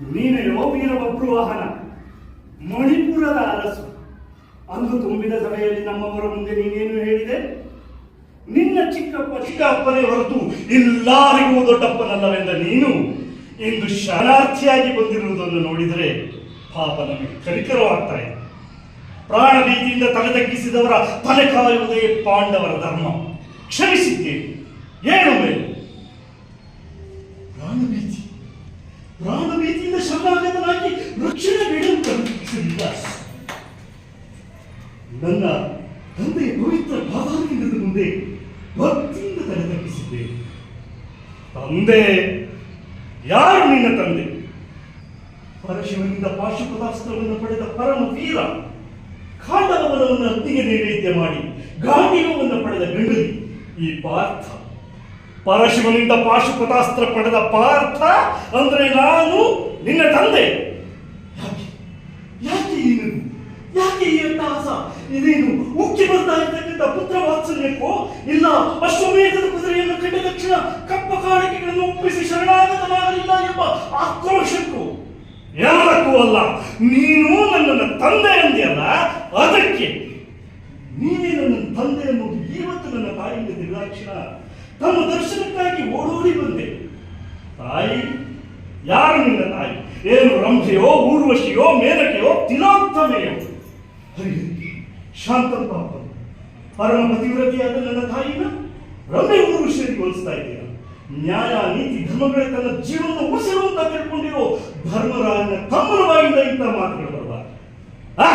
ನೀನೆಯೋ ವೀರಭದ್ರು ವಾಹನ. ಮಣಿಪುರದ ಅರಸು. ಅಂದು ತುಂಬಿದ ಸಭೆಯಲ್ಲಿ ನಮ್ಮವರ ಮುಂದೆ ನೀನೇನು ಹೇಳಿದೆ? ನಿನ್ನ ಚಿಕ್ಕಪ್ಪ ಚಿಕ್ಕಪ್ಪನೇ ಹೊರತು ಎಲ್ಲರಿಗೂ ದೊಡ್ಡಪ್ಪನಲ್ಲವೆಂದ ನೀನು ಇಂದು ಶರಣಾರ್ಥಿಯಾಗಿ ಬಂದಿರುವುದನ್ನು ನೋಡಿದರೆ ಪಾಪ ನಮಗೆ ಕರಿಕರವಾಗ್ತಾ ಇದೆ ಪ್ರಾಣ ಭೀತಿಯಿಂದ ತಲೆ ತಗ್ಗಿಸಿದವರ ತಲೆ ಕಾಯುವುದೇ ಪಾಂಡವರ ಧರ್ಮ. ಕ್ಷಮಿಸಿದ್ದೇನೆ ಏನು ಮೇಲೆ ಶರಣಾಗತನಾಗಿ ರಕ್ಷಣೆ ಕಲ್ಪಿಸಲಿಲ್ಲ ನನ್ನ ತಂದೆಯ ಪವಿತ್ರ ಪಾದಾರವಿಂದದ ಮುಂದೆ ಭಕ್ತಿಯಿಂದ ತಲೆ ತಗ್ಗಿಸಿದ್ದೆ ತಂದೆ, ಯಾರು ನಿನ್ನ ತಂದೆ? ಪರಶಿವನಿಂದ ಪಾಶುಪದಾಸ್ತ್ರವನ್ನು ಪಡೆದ ಪರಮ ವೀರ, ಖಾಂಡವನವನ್ನು ಅತ್ತಿಗೆ ನೈವೇದ್ಯ ಮಾಡಿ ಗಾಂಧೀವವನ್ನು ಪಡೆದ ಗಂಡಲಿ ಈ ಪಾರ್ಥ. ಪರಶಿವನಿಂದ ಪಾಶುಪತಾಸ್ತ್ರ ಪಡೆದ ಪಾರ್ಥ ಅಂದ್ರೆ ನಾನು ನಿನ್ನ ತಂದೆ. ಯಾಕೆ? ಯಾಕೆ ಈ ಅಟ್ಟಹಾಸ? ಇದೇನು ಉಕ್ಕಿ ಬರ್ತಾ ಇರ್ತಕ್ಕಂಥ ಪುತ್ರ ವಾತ್ಸಲ್ಯಕ್ಕೋ? ಇಲ್ಲ ಅಶ್ವಮೇಧದ ಕುದುರೆಯನ್ನು ಕಂಡ ತಕ್ಷಣ ಕಪ್ಪ ಕಾಣಿಕೆಗಳನ್ನು ಒಪ್ಪಿಸಿ ಶರಣಾಗತನಾಗಲಿಲ್ಲ ಎಂಬ ಆಕ್ರೋಶಕ್ಕೂ? ಯಾರಕ್ಕೂ ಅಲ್ಲ. ನೀನು ನನ್ನ ತಂದೆ ಅಂದೆಯಲ್ಲ ಅದಕ್ಕೆ. ನೀನೇ ನನ್ನ ತಂದೆ ಅನ್ನೋದು ಇವತ್ತು ನನ್ನ ತಾಯಿಯಿಂದ ನಿರ್ದಾಕ್ಷಿಣ ತಮ್ಮ ದರ್ಶನಕ್ಕಾಗಿ ಓಡೋಡಿ ಬಂದೆ. ತಾಯಿ, ಯಾರು ನಿನ್ನ ತಾಯಿ? ಏನು ರಂಭೆಯೋ, ಊರ್ವಶಿಯೋ ಮೇಲಕೆಯೋ ತಿಲೋತ್ತಮೆಯೋ ಹರಿ ಶಾಂತಪ್ಪ ಪರಮ ಪತಿವ್ರತಿಯಾದ ನನ್ನ ತಾಯಿನ ರಮೆ ಊರ್ವಶಿಯಲ್ಲಿ ಹೋಲಿಸ್ತಾ ಇದ್ದೀರ? ನ್ಯಾಯ, ನೀತಿ, ಧರ್ಮಗಳೇ ತನ್ನ ಜೀವನ ಉಸಿರು ಅಂತ ತಿಳ್ಕೊಂಡಿರೋ ಧರ್ಮರಾಜನ ತಮ್ಮನ ಬಾಯಿಂದ ಇಂಥ ಮಾತುಗಳು ಬರಬಾರ ಆ,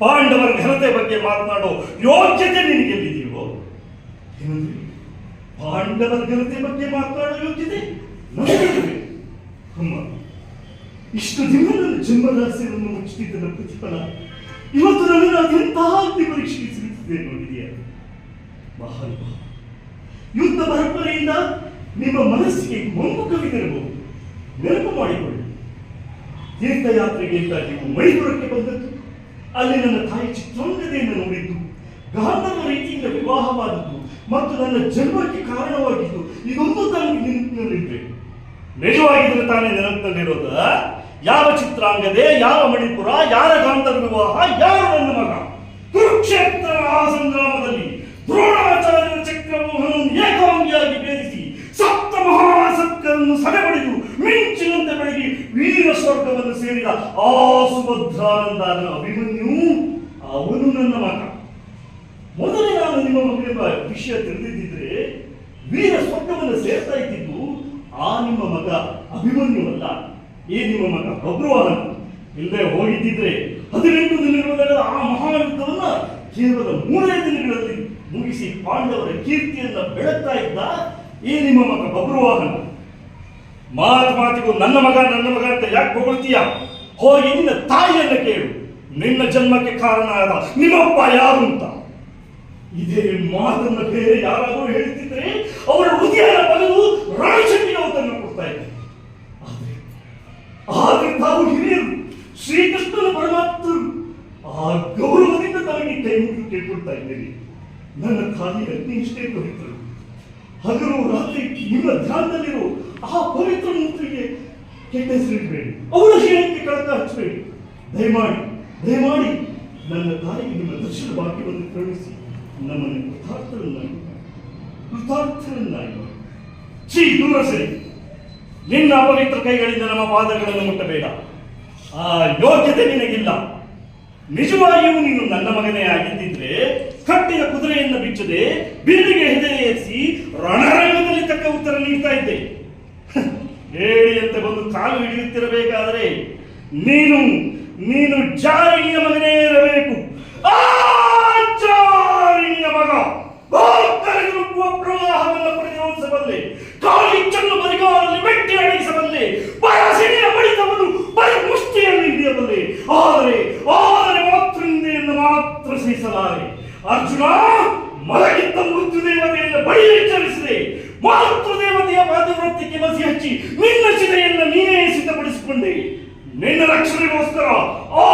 ಪಾಂಡವರ ಘನತೆ ಬಗ್ಗೆ ಮಾತನಾಡೋ ಯೋಗ್ಯತೆ ನಿನಗೆಲ್ಲಿದೆಯೋ? ಏನಂದ್ರೆ ಪಾಂಡವರ ಘನತೆ ಬಗ್ಗೆ ಮಾತಾಡಲು ಯೋಗ್ಯತೆ? ಅಮ್ಮ, ಇಷ್ಟು ದಿನ ನನ್ನ ಮುಚ್ಚುತ್ತಿದ್ದ ಪ್ರತಿಫಲ. ಇವತ್ತು ನನ್ನನ್ನು ಅದೆಂತಹ ಅಗ್ನಿ ಪರೀಕ್ಷೆಗೆ ಸಿಗುತ್ತಿದೆ ನೋಡಿದೆಯಾ? ಮಹಾನುಭಾವ, ಯುದ್ಧ ಪರಂಪರೆಯಿಂದ ನಿಮ್ಮ ಮನಸ್ಸಿಗೆ ಮಂಗು ಕವಿದಿರಬಹುದು ನೆನಪು ಮಾಡಿಕೊಳ್ಳಿ. ತೀರ್ಥಯಾತ್ರೆಗೆ ಅಂತ ನೀವು ಮೈಸೂರಕ್ಕೆ ಬಂದದ್ದು, ಅಲ್ಲಿ ನನ್ನ ತಾಯಿ ಚಿತ್ರಾಂಗದೆಯನ್ನು ನೋಡಿದ್ದು, ಗಾಂಧರ್ವ ರೀತಿಯಿಂದ ವಿವಾಹವಾದದ್ದು. ಮತ್ತು ನನ್ನ ಜನ್ಮಕ್ಕೆ ಕಾರಣವಾಗಿದ್ದು, ಇದೊಂದು ತನಗೆ ನಿಂತಿರಬೇಕು ನಿಜವಾಗಿದ್ರೆ ತಾನೇ ನೆನಪಿನಲ್ಲಿರೋದ, ಯಾವ ಚಿತ್ರಾಂಗದೆ, ಯಾವ ಮಣಿಪುರ, ಯಾರ ಗಾಂಧರ್ ವಿವಾಹ, ಯಾರು ನನ್ನ ಮಗ? ಕುರುಕ್ಷೇತ್ರ ಆ ಸಂಗ್ರಾಮದಲ್ಲಿ ದ್ರೋಣಾಚಾರ್ಯ ಚಕ್ರಮೋಹನನ್ನು ಏಕಾಂಗಿಯಾಗಿ ಭೇದಿಸಿ ಸಪ್ತ ಮಹಾಸಕ್ಕರನ್ನು ಸಡೆಬಡಿದು ಮಿಂಚಿನಂತೆ ಬೆಳಗಿ ವೀರ ಸ್ವರ್ಗವನ್ನು ಸೇರಿದ ಆ ಸುಭದ್ರಾನಂದ ಅಭಿಮನ್ಯು ಅವನು ನನ್ನ ಮಗ. ಮೊದಲೇ ನಾನು ನಿಮ್ಮ ಮಗನೆಂಬ ವಿಷಯ ತಿಳಿದಿದ್ದರೆ ವೀರ ಸ್ವಪ್ನವನ್ನು ಸೇರ್ತಾ ಇದ್ದಿದ್ದು ಆ ನಿಮ್ಮ ಮಗ ಅಭಿಮನ್ಯುವಲ್ಲ. ಈ ನಿಮ್ಮ ಮಗ ಬಬ್ರುವಾನ ಇಲ್ಲದೆ ಹೋಗಿದ್ದಿದ್ರೆ ಹದಿನೆಂಟು ದಿನಗಳ ಆ ಮಹಾಯುದ್ಧವನ್ನ ಕೇವಲ ಮೂರೇ ದಿನಗಳಲ್ಲಿ ಮುಗಿಸಿ ಪಾಂಡವರ ಕೀರ್ತಿಯನ್ನ ಬೆಳಗ್ತಾ ಇದ್ದ ಈ ನಿಮ್ಮ ಮಗ ಬಬ್ರುವಾಹನ ಮಾತು ಮಾತಿಗೂ ನನ್ನ ಮಗ ನನ್ನ ಮಗ ಅಂತ ಯಾಕೆ ಹೊಗಳ್ತೀಯ? ಹೋಗಿ ನಿನ್ನ ತಾಯಿಯನ್ನ ಕೇಳು. ನಿನ್ನ ಜನ್ಮಕ್ಕೆ ಕಾರಣ ಆದ ನಿಮ್ಮಪ್ಪ ಯಾರು ಅಂತ. ಇದೇ ಮಾತನ್ನು ಬೇರೆ ಯಾರಾದರೂ ಹೇಳ್ತಿದ್ರೆ ಅವರ ಹೃದಯದ ಬದಲು ರಣಶಕ್ತಿಗೆ ಅವತನ್ನು ಕೊಡ್ತಾ ಆದ್ರೆ ಆದ್ರೆ ತಾವು ಹಿರಿಯರು, ಶ್ರೀಕೃಷ್ಣನ ಪರಮಾತ್ಮರು ಆ ಗೌರವದಿಂದ ತಮಗೆ ಕೈ ಮುಗಿದು ಕೇಳ್ಕೊಳ್ತಾ ಇದ್ದೇನೆ ನನ್ನ ಖಾಲಿ ಅಗ್ನಿ ಇಷ್ಟೇ ಪವಿತ್ರರು ಹಗಲು ರಾತ್ರಿ ನಿಮ್ಮ ಧ್ಯಾನದಲ್ಲಿರೋ ಆ ಪವಿತ್ರ ಮೂರ್ತಿಗೆ ಕೆಟ್ಟ ಹೆಸರಿಡಬೇಡಿ ಅವರ ಶೀಲಕ್ಕೆ ಕಳಕ ಹಚ್ಚಬೇಡಿ. ದಯಮಾಡಿ ದಯಮಾಡಿ ನನ್ನ ತಾಯಿಗೆ ನಿಮ್ಮ ದರ್ಶನ ಭಾಗ್ಯವನ್ನು ಕರುಣಿಸಿ. ನಮ್ಮನ್ನು ಕೃತಾರ್ಥರನ್ನಾಗಿ. ಕೃತಾರ್ಥರನ್ನಾಗಿ. ಛೀ ದೂರ ಸರಿ ನಿನ್ನ ಅಪವಿತ್ರ ಕೈಗಳಿಂದ ನಮ್ಮ ಪಾದಗಳನ್ನು ಮುಟ್ಟಬೇಡ. ಆ ಯೋಗ್ಯತೆ ನಿನಗಿಲ್ಲ. ನಿಜವಾಗಿಯೂ ನೀನು ನನ್ನ ಮಗನೇ ಆಗಿದ್ದಿದ್ರೆ, ಕಟ್ಟಿದ ಕುದುರೆಯನ್ನು ಬಿಚ್ಚದೆ ಬಿಲ್ಲಿಗೆ ಹೆದೆ ಏರಿಸಿ ರಣರಂಗದಲ್ಲಿ ತಕ್ಕ ಉತ್ತರ ನೀಡ್ತಾ ಇದ್ದೆ. ಹೇಳಿಯಂತೆ ಬಂದು ಕಾಲು ಹಿಡಿಯುತ್ತಿರಬೇಕಾದರೆ, ನೀನು ನೀನು ಜಾರಿಯ ಮಗನೇ ಮಲಗಿದ್ದ ಮೃತ್ಯು ದೇವತೆಯನ್ನು ಬಳಿ ಎಚ್ಚರಿಸಿದೆ ಮಾತೃ ದೇವತೆಯ ಪಾದವೃತ್ತಿಗೆ ಮಸಿ ಹಚ್ಚಿ ನಿನ್ನ ಶಿಲೆಯನ್ನು ನೀನೇ ಸಿದ್ಧಪಡಿಸಿಕೊಂಡೆ. ನಿನ್ನ ರಕ್ಷಣೆಗೋಸ್ಕರ ಆ